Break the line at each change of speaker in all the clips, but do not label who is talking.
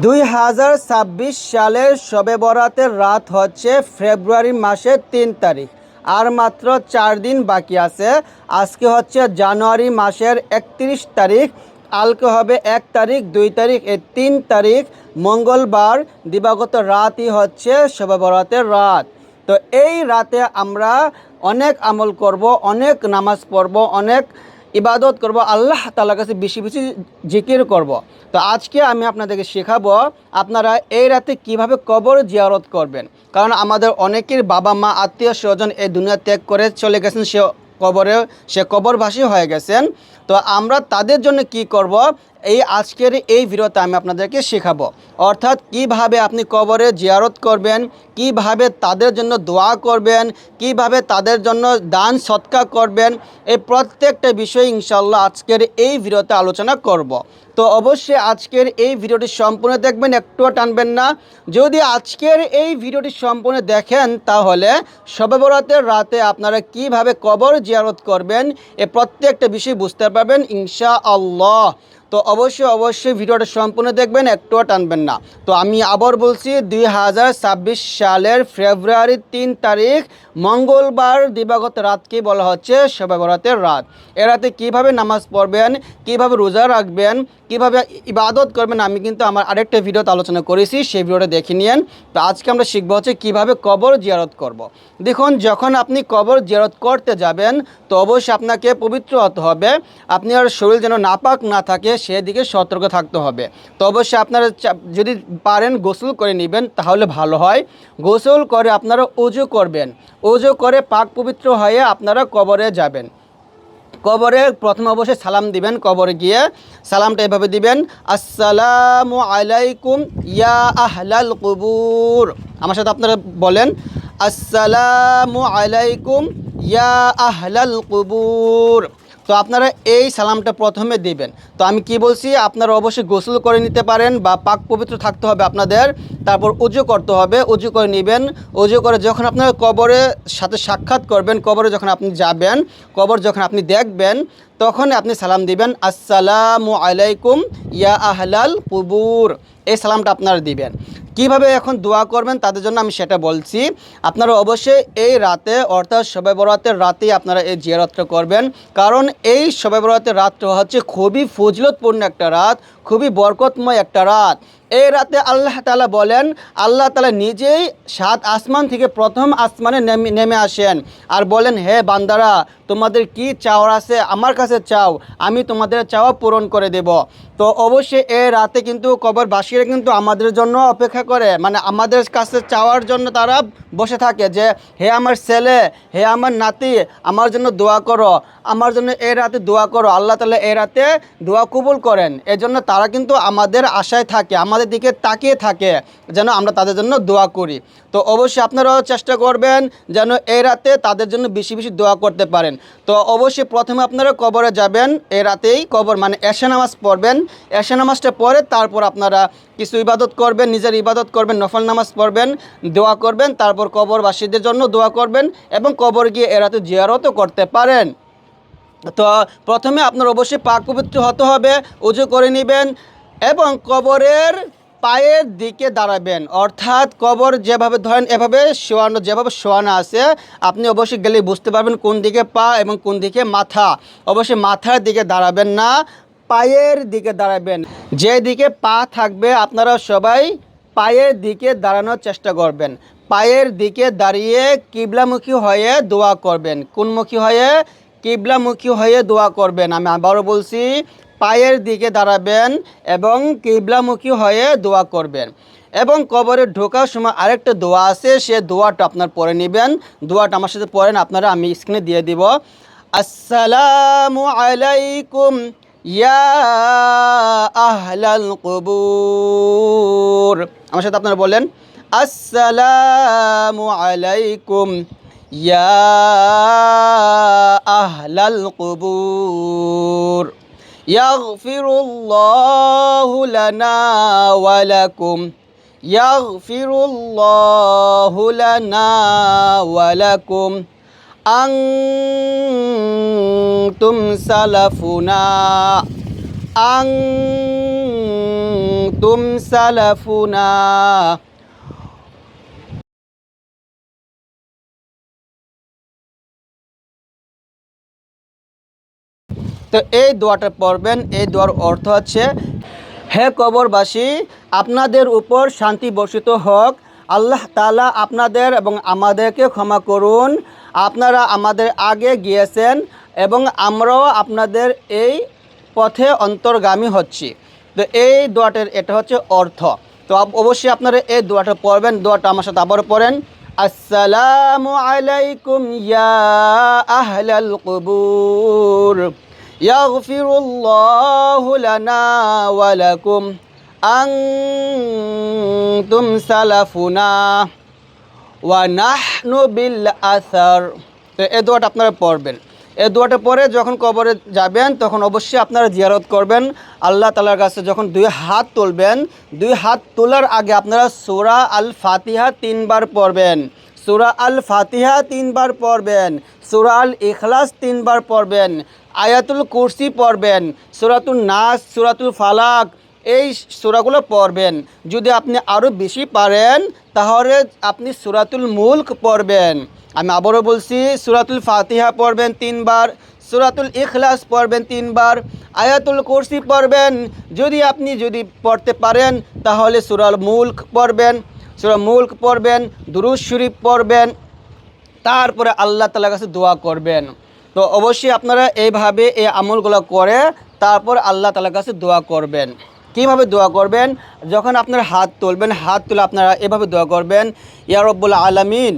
দুই হাজার ছাব্বিশ সালের শবে বরাতের রাত হচ্ছে ফেব্রুয়ারি মাসের তিন তারিখ। আর মাত্র চার দিন বাকি আছে। আজকে হচ্ছে জানুয়ারি মাসের একত্রিশ তারিখ। কালকে হবে এক তারিখ, দুই তারিখ এই তিন তারিখ। মঙ্গলবার দিবাগত রাতই হচ্ছে শবে বরাতের রাত। তো এই রাতে আমরা অনেক আমল করব, অনেক নামাজ পড়ব, অনেক ইবাদত করব, আল্লাহ তালার কাছে বেশি বেশি জিকির করব। তো আজকে আমি আপনাদেরকে শেখাবো, আপনারা এই রাতে কীভাবে কবর জিয়ারত করবেন। কারণ আমাদের অনেকের বাবা মা, আত্মীয় স্বজন এই দুনিয়া ত্যাগ করে চলে গেছেন, সে কবরে, সে কবরবাসী হয়ে গেছেন। তো আমরা তাদের জন্য কি করব? এই আজকের এই ভিডিওতে আমি আপনাদেরকে শেখাবো। অর্থাৎ কীভাবে আপনি কবরে জিয়ারত করবেন, কীভাবে তাদের জন্য দোয়া করবেন, কীভাবে তাদের জন্য দান সৎকা করবেন, এই প্রত্যেকটা বিষয় ইনশাল্লাহ আজকের এই ভিডিওতে আলোচনা করব। তো অবশ্যই আজকের এই ভিডিওটি সম্পূর্ণ দেখবেন, একটুও টানবেন না। যদি আজকের এই ভিডিওটি সম্পূর্ণ দেখেন, তাহলে শবে বরাতের রাতে আপনারা কীভাবে কবর জিয়ারত করবেন, এ প্রত্যেকটা বিষয় বুঝতে পারবেন ইনশা আল্লাহ তো অবশ্যই অবশ্যই ভিডিওটা সম্পূর্ণ দেখবেন, একটুও টানবেন না। তো আমি আবার বলছি, দুই হাজার ছাব্বিশ সালের ফেব্রুয়ারি তিন তারিখ, মঙ্গলবার দিবাগত রাতকে বলা হচ্ছে? শবে বরাতের রাত। এ রাতে কীভাবে নামাজ পড়বেন, কীভাবে রোজা রাখবেন কীভাবে ইবাদত করবেন আমি কিন্তু আমার আরেকটা ভিডিওতে আলোচনা করেছি, সেই ভিডিওটা দেখে নিন তো আজকে আমরা শিখব হচ্ছে কীভাবে কবর জিয়ারত করব। দেখুন, যখন আপনি কবর জিয়ারত করতে যাবেন, তো অবশ্যই আপনাকে পবিত্র হতে হবে। আপনার শরীর যেন নাপাক না থাকে, সেদিকে সতর্ক থাকতে হবে। তো অবশ্যই আপনারা যদি পারেন গোসল করে নেবেন, তাহলে ভালো হয়। গোসল করে আপনারা উজু করবেন। উজু করে পাক পবিত্র হয়ে আপনারা কবরে যাবেন। কবরে প্রথম অবশ্যই সালাম দিবেন, কবরে গিয়ে সালামটা এভাবে দিবেন, আসসালামু আলাইকুম ইয়া আহলাল কবুর। আমার সাথে আপনারা বলেন, আসসালামু আলাইকুম ইয়া আহলাল কুবুর। তো আপনারা এই সালামটা প্রথমে দিবেন। তো আমি কি বলছি, আপনারা অবশ্যই গোসল করে নিতে পারেন বা পাক পবিত্র থাকতে হবে আপনাদের, তারপর উজু করতে হবে, উজু করে নেবেন। উজু করে যখন আপনারা কবরের সাথে সাক্ষাৎ করবেন, কবরে যখন আপনি যাবেন, কবর যখন আপনি দেখবেন, তখন আপনি সালাম দিবেন, আসসালামু আলাইকুম ইয়া আহলাল কুবুর। এই সালামটা আপনারা দিবেন। কীভাবে এখন দোয়া করবেন তাদের জন্য আমি সেটা বলছি। আপনারা অবশ্যই এই রাতে, অর্থাৎ শবে বরাতের রাতেই আপনারা এই জিয়ারতটা করবেন। কারণ এই শবে বরাতের রাতটা হচ্ছে খুবই ফজলতপূর্ণ একটা রাত, খুবই বরকতময় একটা রাত। এই রাতে আল্লাহ তালা বলেন, আল্লাহ তালা নিজেই সাত আসমান থেকে প্রথম আসমানে নেমে নেমে আসেন আর বলেন, হে বান্দারা, তোমাদের কি চাওয়ার আছে? আমার কাছে চাও, আমি তোমাদের চাওয়া পূরণ করে দেব। তো অবশ্যই এই রাতে কিন্তু কবর কবরবাসীরা কিন্তু আমাদের জন্য অপেক্ষা করে। মানে আমাদের কাছে চাওয়ার জন্য তারা বসে থাকে যে, হে আমার ছেলে, হে আমার নাতি, আমার জন্য দোয়া করো, আমার জন্য এই রাতে দোয়া করো। আল্লাহ তালা এই রাতে দোয়া কবুল করেন। এজন্য তারা কিন্তু আমাদের আশায় থাকে, আমাদের দিকে তাকিয়ে থাকে, যেন আমরা তাদের জন্য দোয়া করি। তো অবশ্যই আপনারাও চেষ্টা করবেন যেন এই রাতে তাদের জন্য বেশি বেশি দোয়া করতে পারেন। তো অবশ্যই প্রথমে আপনারা কবরে যাবেন এই রাতেই কবর মানে এশা নামাজ পড়বেন। এশা নামাজটা পরে তারপর আপনারা কিছু ইবাদত করবেন, নিজের ইবাদত করবেন, নফল নামাজ পড়বেন, দোয়া করবেন, তারপর কবরবাসীদের জন্য দোয়া করবেন এবং কবর গিয়ে এ রাতে জিয়ারতও করতে পারেন। তো প্রথমে আপনার অবশ্যই পাক পবিত্র হতে হবে, উজু করে নেবেন এবং কবরের পায়ের দিকে দাঁড়াবেন। অর্থাৎ কবর যেভাবে ধরেন, এভাবে শোয়ানো, যেভাবে শোয়ানো আছে, আপনি অবশ্যই গেলে বুঝতে পারবেন কোন দিকে পা এবং কোন দিকে মাথা। অবশ্যই মাথার দিকে দাঁড়াবেন না, পায়ের দিকে দাঁড়াবেন। যেদিকে পা থাকবে আপনারা সবাই পায়ের দিকে দাঁড়ানোর চেষ্টা করবেন। পায়ের দিকে দাঁড়িয়ে কিবলামুখী হয়ে দোয়া করবেন। কোনমুখী হয়ে? কিবলামুখী হয়ে দোয়া করবেন। আমি আবারও বলছি পায়ের দিকে দাঁড়াবেন এবং কিবলামুখী হয়ে দোয়া করবেন। এবং কবরে ঢোকার সময় আরেকটা দোয়া আছে, সে দোয়াটা আপনার পরে নেবেন। দোয়াটা আমার সাথে পড়েন, আপনারা আমি স্ক্রিনে দিয়ে দিব। আসসালামু আলাইকুম, ইয়া আহলাল কবুর। আমার সাথে আপনারা বলেন, আসসালামু আলাইকুম, ইয়া আহলাল কবুর। يغفر الله لنا ولكم يغفر الله لنا ولكم أنتم سلفنا أنتم سلفنا তো এই দোয়াটা পড়বেন, এই দোয়ার অর্থ হচ্ছে, হে কবরবাসী, আপনাদের উপর শান্তি বর্ষিত হোক। আল্লাহ তালা আপনাদের এবং আমাদেরকে ক্ষমা করুন। আপনারা আমাদের আগে গিয়েছেন এবং আমরাও আপনাদের এই পথে অন্তর্গামী হচ্ছি। তো এই দোয়াটার এটা হচ্ছে অর্থ। তো অবশ্যই আপনারা এই দোয়াটা পড়বেন, দোয়াটা আমার সাথে আবার পড়েন। আসসালামু আলাইকুম ইয়া আহলাল কবুর। يغفر الله لنا ولكم أنتم سلفنا ونحن بالأثر তো এই দোয়াটা আপনারা পড়বেন এই দোয়াটা পরে যখন কবরে যাবেন তখন অবশ্যই আপনারা জিয়ারত করবেন আল্লাহ তালার কাছে যখন দুই হাত তুলবেন দুই হাত তোলার আগে আপনারা সুরা আল ফাতিহা তিনবার পড়বেন সুরা আল ফাতিহা তিনবার পড়বেন সুরা আল ইখলাস তিনবার পড়বেন আয়াতুল কুরসি পড়বেন সুরাতুল নাস, সুরাতুল ফালাক, এই সুরাগুলো পড়বেন। যদি আপনি আরও বেশি পারেন, তাহলে আপনি সুরাতুল মুল্ক পড়বেন। আমি আবারও বলছি, সুরাতুল ফাতিহা পড়বেন তিনবার, সুরাতুল ইখলাস পড়বেন তিনবার, আয়াতুল কুরসি পড়বেন। যদি আপনি যদি পড়তে পারেন, তাহলে সুরাল মুল্ক পড়বেন, সুরা মুল্ক পড়বেন দুরুজ শরীফ পড়বেন, তারপরে আল্লাহ তালার কাছে দোয়া করবেন। তো অবশ্যই আপনারা এইভাবে এই আমলগুলো করে তারপর আল্লাহ তালার কাছে দোয়া করবেন। কীভাবে দোয়া করবেন? যখন আপনার হাত তুলবেন, হাত তুলে আপনারা এভাবে দোয়া করবেন, ইয়া রব্বুল আলামিন।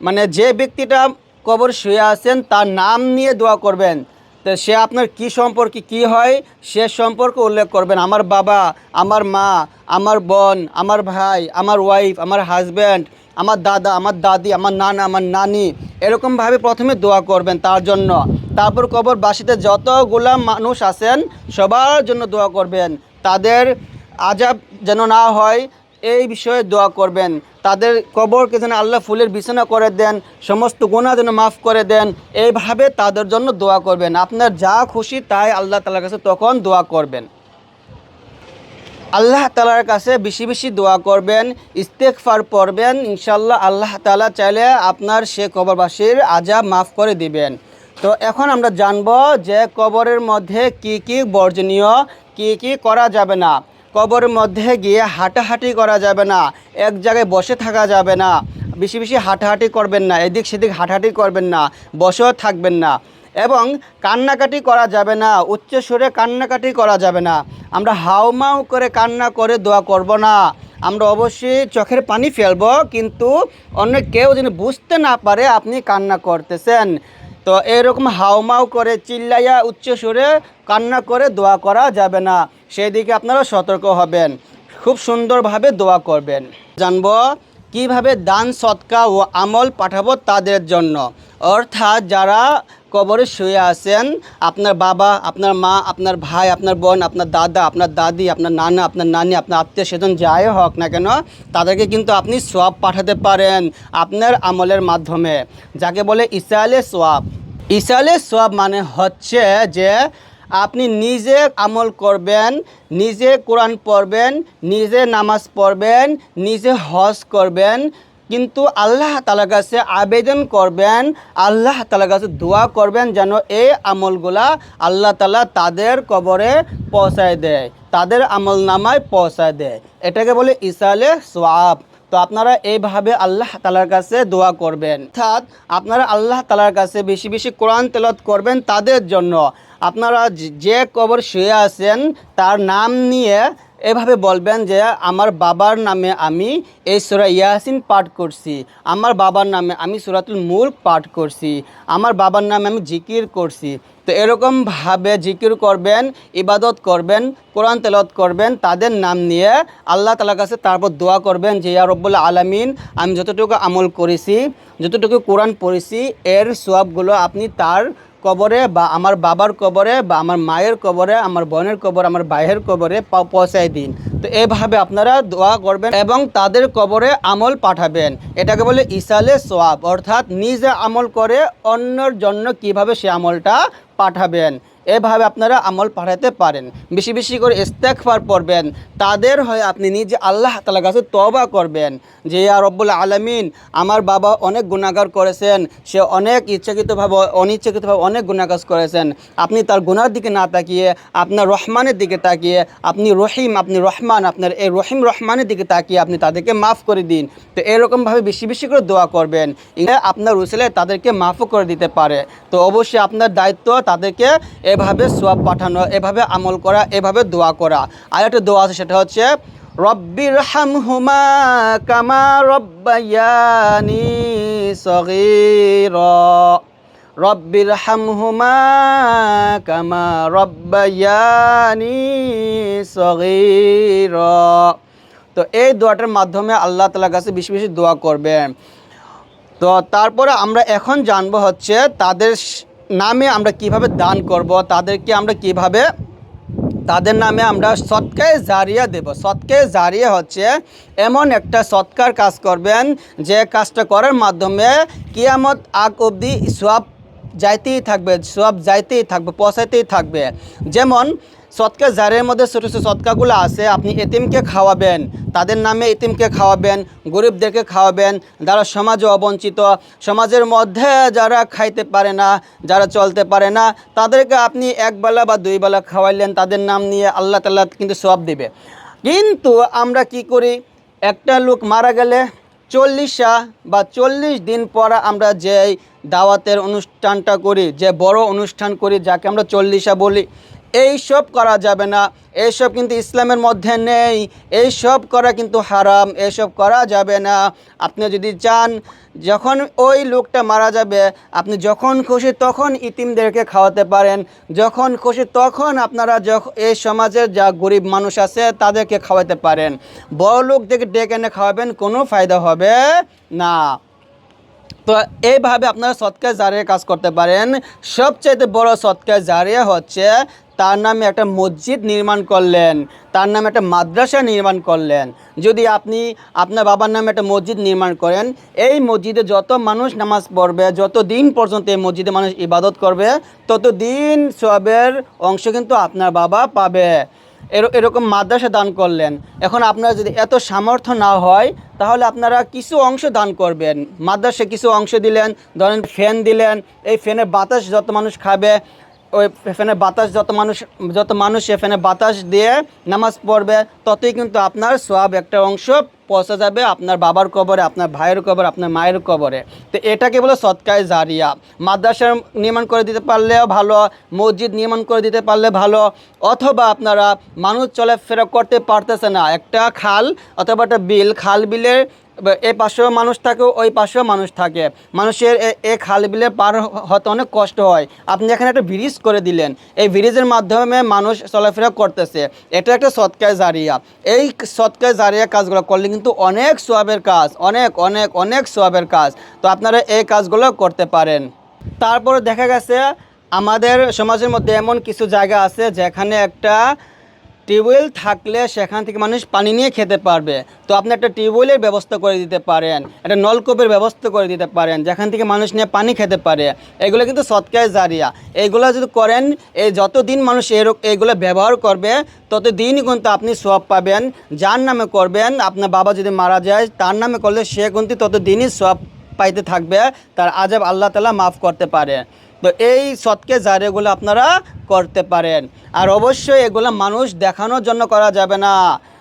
মানে যে ব্যক্তিটা কবর শুয়ে আছেন, তার নাম নিয়ে দোয়া করবেন। তো সে আপনার কি সম্পর্কে কি হয়, সে সম্পর্কে উল্লেখ করবেন। আমার বাবা, আমার মা, আমার বোন, আমার ভাই, আমার ওয়াইফ আমার হাজব্যান্ড আমার দাদা, আমার দাদি, আমার নানা, আমার নানি এরকমভাবে প্রথমে দোয়া করবেন তার জন্য। তারপর কবর কবরবাসীতে যতগুলা মানুষ আছেন, সবার জন্য দোয়া করবেন। তাদের আজাব যেন না হয়, এই বিষয়ে দোয়া করবেন। তাদের কবরকে যেন আল্লাহ ফুলের বিছানা করে দেন, সমস্ত গোনা যেন মাফ করে দেন, এইভাবে তাদের জন্য দোয়া করবেন। আপনার যা খুশি তাই আল্লাহ তালার কাছে তখন দোয়া করবেন। আল্লাহ তালার কাছে বেশি বেশি দোয়া করবেন ইস্তেকফার পড়বেন ইনশাল্লাহ আল্লাহ তালা চাইলে আপনার সে কবরবাসীর আজাব মাফ করে দিবেন। তো এখন আমরা জানব যে কবরের মধ্যে কি কি বর্জনীয়, কি কি করা যাবে না। কবরের মধ্যে গিয়ে হাঁটাহাঁটি করা যাবে না, এক জায়গায় বসে থাকা যাবে না, বেশি বেশি হাঁটাহাঁটি করবেন না, এদিক সেদিক হাঁটাহাঁটি করবেন না, বসেও থাকবেন না। এবং কান্নাকাটি করা যাবে না, উচ্চ সুরে কান্নাকাটি করা যাবে না। আমরা হাউমাউ করে কান্না করে দোয়া করব না। আমরা অবশ্যই চোখের পানি ফেলব, কিন্তু অন্য কেউ যেন বুঝতে না পারে আপনি কান্না করতেছেন। তো এরকম হাউমাউ করে চিল্লাইয়া উচ্চ সুরে কান্না করে দোয়া করা যাবে না। সেই দিকে আপনারা সতর্ক হবেন, খুব সুন্দরভাবে দোয়া করবেন। জানব কীভাবে দান সৎকা ও আমল পাঠাবো তাদের জন্য। অর্থাৎ যারা কবরে শুয়ে আছেন আপনার বাবা, আপনার মা, আপনার ভাই, আপনার বোন, আপনার দাদা, আপনার দাদি, আপনার নানা, আপনার নানি, আপনার আত্মীয় স্বজন যাই হোক না কেন, তাদেরকে কিন্তু আপনি সোয়াব পাঠাতে পারেন আপনার আমলের মাধ্যমে। যাকে বলে ইসালে সোয়াব। ইসালে সোয়াব মানে হচ্ছে যে আপনি নিজে আমল করবেন, নিজে কোরআন পড়বেন, নিজে নামাজ পড়বেন, নিজে হজ করবেন কিন্তু আল্লাহ তালার কাছে আবেদন করবেন, আল্লাহ তালার কাছে দোয়া করবেন যেন এই আমলগুলা আল্লাহ তালা তাদের কবরে পৌঁছায় দেয়, তাদের আমল নামায় পৌঁছায় দেয়। এটাকে বলে ইসালে সোয়াব। তো আপনারা এইভাবে আল্লাহ তালার কাছে দোয়া করবেন। অর্থাৎ আপনারা আল্লাহ তালার কাছে বেশি বেশি কোরআন তেলত করবেন তাদের জন্য। আপনারা যে- যে কবর শুয়ে আছেন, তার নাম নিয়ে এভাবে বলবেন যে আমার বাবার নামে আমি এই সুরা ইয়াসিন পাঠ করছি, আমার বাবার নামে আমি সুরাতুল মুল্ক পাঠ করছি, আমার বাবার নামে আমি জিকির করছি। তো এরকমভাবে জিকির করবেন, ইবাদত করবেন, কোরআন তেলত করবেন, তাদের নাম নিয়ে আল্লাহ তালার কাছে তারপর দোয়া করবেন যে, ইয়া রব্বুল্লা আলামিন, আমি যতটুকু আমল করেছি, যতটুকু কোরআন পড়েছি, এর সোয়াবগুলো আপনি তার কবরে বা আমার বাবার কবরে বা আমার মায়ের কবরে, আমার বোনের কবরে, আমার ভাইয়ের কবরে পৌঁছায় দিন। তো এভাবে আপনারা দোয়া করবেন এবং তাদের কবরে আমল পাঠাবেন। এটাকে বলে ইসালে সোয়াব। অর্থাৎ নিজে আমল করে অন্যর জন্য কীভাবে সে আমলটা পাঠাবেন। এভাবে আপনারা আমল পাঠাতে পারেন। বেশি বেশি করে ইস্তেকফার পড়বেন। তাদের হয়ে আপনি নিজে আল্লাহ তালার কাছে তবা করবেন যে আর রব্বুল আলমিন, আমার বাবা অনেক গুণাগার করেছেন। সে অনেক ইচ্ছাকৃতভাবে, অনিচ্ছাকৃতভাবে অনেক গুণাগাজ করেছেন। আপনি তার গুনার দিকে না তাকিয়ে, আপনার রহমানের দিকে তাকিয়ে, আপনি রহিম, আপনি রহমান, আপনার এই রহিম রহমানের দিকে তাকিয়ে আপনি তাদেরকে মাফ করে দিন। তো এরকমভাবে বেশি বেশি করে দোয়া করবেন। আপনার রুসেলে তাদেরকে মাফও করে দিতে পারে। তো অবশ্যই আপনার দায়িত্ব তাদেরকে এভাবে সোয়াব পাঠানো, এভাবে আমল করা, এভাবে দোয়া করা। আর একটা দোয়া আছে, সেটা হচ্ছে রব্বির হাম হুমা কামা রব্বায়ানি সগীরা। রব্বির হাম হুমা কামা রব্বায়ানি সগীরা। তো এই দোয়াটার মাধ্যমে আল্লাহ তালার কাছে বেশি বেশি দোয়া করবেন। তো তারপরে আমরা এখন জানব হচ্ছে, তাদের নামে আমরা কীভাবে দান করব, তাদেরকে আমরা কীভাবে, তাদের নামে আমরা সৎকে জারিয়া দেব। সৎকে জারিয়া হচ্ছে এমন একটা সৎকার কাজ করবেন যে কাজটা করার মাধ্যমে কিয়ামত আগ অবধি সব যাইতেই থাকবে, সব যাইতেই থাকবে পৌঁছাইতেই থাকবে। যেমন সৎকা জারের মধ্যে ছোটো ছোটো সৎকাগুলো আছে, আপনি এতিমকে খাওয়াবেন, তাদের নামে এতিমকে খাওয়াবেন, গরিবদেরকে খাওয়াবেন, যারা সমাজে অবঞ্চিত, সমাজের মধ্যে যারা খাইতে পারে না, যারা চলতে পারে না, তাদেরকে আপনি একবেলা বা দুই বেলা খাওয়াইলেন, তাদের নাম নিয়ে আল্লাহ তাল্লাহ কিন্তু সব দিবে। কিন্তু আমরা কি করি? একটা লোক মারা গেলে চল্লিশা বা চল্লিশ দিন পর আমরা যে দাওয়াতের অনুষ্ঠানটা করি, যে বড় অনুষ্ঠান করি, যাকে আমরা চল্লিশা বলি এইসব করা যাবে না। এইসব কিন্তু ইসলামের মধ্যে নেই। এইসব করা কিন্তু হারাম। এইসব করা যাবে না। আপনি যদি চান, যখন ওই লোকটা মারা যাবে, আপনি যখন খুশি তখন ইতিমদেরকে খাওয়াতে পারেন। যখন খুশি তখন আপনারা এই সমাজের যা গরিব মানুষ আছে, তাদেরকে খাওয়াতে পারেন। বড় লোকদেরকে ডেকে এনে খাওয়াবেন, কোনো ফায়দা হবে না। তো এইভাবে আপনারা সৎকার জারিয়া কাজ করতে পারেন। সবচাইতে বড় সৎকার জারিয়া হচ্ছে তার নামে একটা মসজিদ নির্মাণ করলেন, তার নামে একটা মাদ্রাসা নির্মাণ করলেন। যদি আপনি আপনার বাবার নামে একটা মসজিদ নির্মাণ করেন, এই মসজিদে যত মানুষ নামাজ পড়বে, যত দিন পর্যন্ত এই মসজিদে মানুষ ইবাদত করবে তত দিন সবের অংশ কিন্তু আপনার বাবা পাবে। এরকম মাদ্রাসা দান করলেন। এখন আপনারা যদি এত সামর্থ্য না হয়, তাহলে আপনারা কিছু অংশ দান করবেন। মাদ্রাসা কিছু অংশ দিলেন, ধরেন ফ্যান দিলেন, এই ফ্যানের বাতাস যত মানুষ খাবে ওই ফ্যানের বাতাস, যত মানুষ যত মানুষ ফ্যানের বাতাস দিয়ে নামাজ পড়বে, ততই কিন্তু আপনার সব একটা অংশ পৌঁছে যাবে আপনার বাবার কবরে, আপনার ভাইয়ের কবরে, আপনার মায়ের কবরে। তো এটাকে বলে সৎকায় জারিয়া। মাদ্রাসা নির্মাণ করে দিতে পারলেও ভালো, মসজিদ নির্মাণ করে দিতে পারলে ভালো, অথবা আপনারা মানুষ চলে চলাফেরা করতে পারতেছে না। একটা খাল অথবা একটা বিল, খাল বিলের এই পাশেও মানুষ থাকে, ওই পাশেও মানুষ থাকে। মানুষের এ- খাল বিলে পার হতে অনেক কষ্ট হয়। আপনি এখানে একটা ব্রিজ করে দিলেন। এই ব্রিজের মাধ্যমে মানুষ চলাফেরা করতেছে। এটা একটা সৎকায় জারিয়া। এই সৎকায় জারিয়া কাজগুলো করলে কিন্তু অনেক সোয়াবের কাজ, অনেক অনেক অনেক সোয়াবের কাজ। তো আপনারা এই কাজগুলো করতে পারেন। তারপরে দেখা গেছে, আমাদের সমাজের মধ্যে এমন কিছু জায়গা আছে যেখানে একটা টিউবওয়েল থাকলে সেখান থেকে মানুষ পানি নিয়ে খেতে পারবে। তো আপনি একটা টিউবওয়েলের ব্যবস্থা করে দিতে পারেন, একটা নলকূপের ব্যবস্থা করে দিতে পারেন, যেখান থেকে মানুষ নিয়ে পানি খেতে পারে। এগুলো কিন্তু সৎকায় জারিয়া। এইগুলো যদি করেন এই যত দিন মানুষ এরক এইগুলো ব্যবহার করবে ততদিনই কিন্তু আপনি সব পাবেন। যার নামে করবেন, আপনার বাবা যদি মারা যায়, তার নামে করলে সে কিন্তু তত দিনই সব পাইতে থাকবে। তার আজাব আল্লাহ তালা মাফ করতে পারে। তো এই সৎকে জারেগুলো আপনারা করতে পারেন। আর অবশ্যই এগুলো মানুষ দেখানোর জন্য করা যাবে না।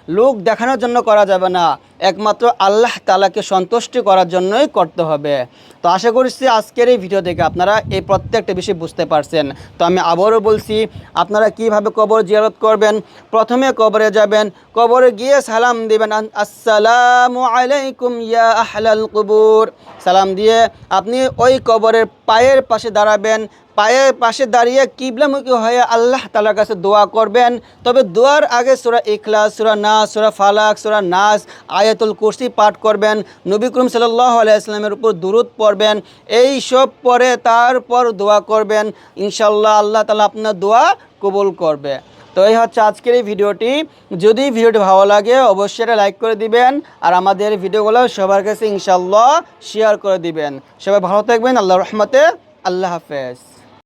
লোক দেখানোর জন্য করা যাবে না। একমাত্র আল্লাহ তালাকে সন্তুষ্টি করার জন্যই করতে হবে। তো আশা করছি আজকের এই ভিডিও থেকে আপনারা এই প্রত্যেকটা বিষয় বুঝতে পারছেন। তো আমি আবারও বলছি, আপনারা কীভাবে কবর জিয়ারত করবেন? প্রথমে কবরে যাবেন, কবরে গিয়ে সালাম দিবেন, আসসালামু আলাইকুম ইয়া আহলাল কুবুর। সালাম দিয়ে আপনি ওই কবরের পায়ের পাশে দাঁড়াবেন পায়ের পাশে দাঁড়িয়ে কিবলামুখী হয়ে আল্লাহ তালার কাছে দোয়া করবেন। তবে দোয়ার আগে সুরা ইখলাস, সুরা নাস, সুরা ফালাক, সুরা নাস, আয়াতুল কুরসি পাঠ করবেন। নবী করিম সাল্লাহ আলাইসলামের উপর দুরুদ পড়বেন। এই সব পরে তারপর দোয়া করবেন। ইনশাল্লাহ আল্লাহ তালা আপনার দোয়া কবুল করবে। তো এই হচ্ছে আজকের এই ভিডিওটি। যদি ভিডিওটি ভালো লাগে অবশ্যই এটা লাইক করে দিবেন। আর আমাদের ভিডিওগুলো সবার কাছে ইনশাল্লাহ শেয়ার করে দিবেন। সবাই ভালো থাকবেন। আল্লাহ রহমতে আল্লাহ হাফেজ।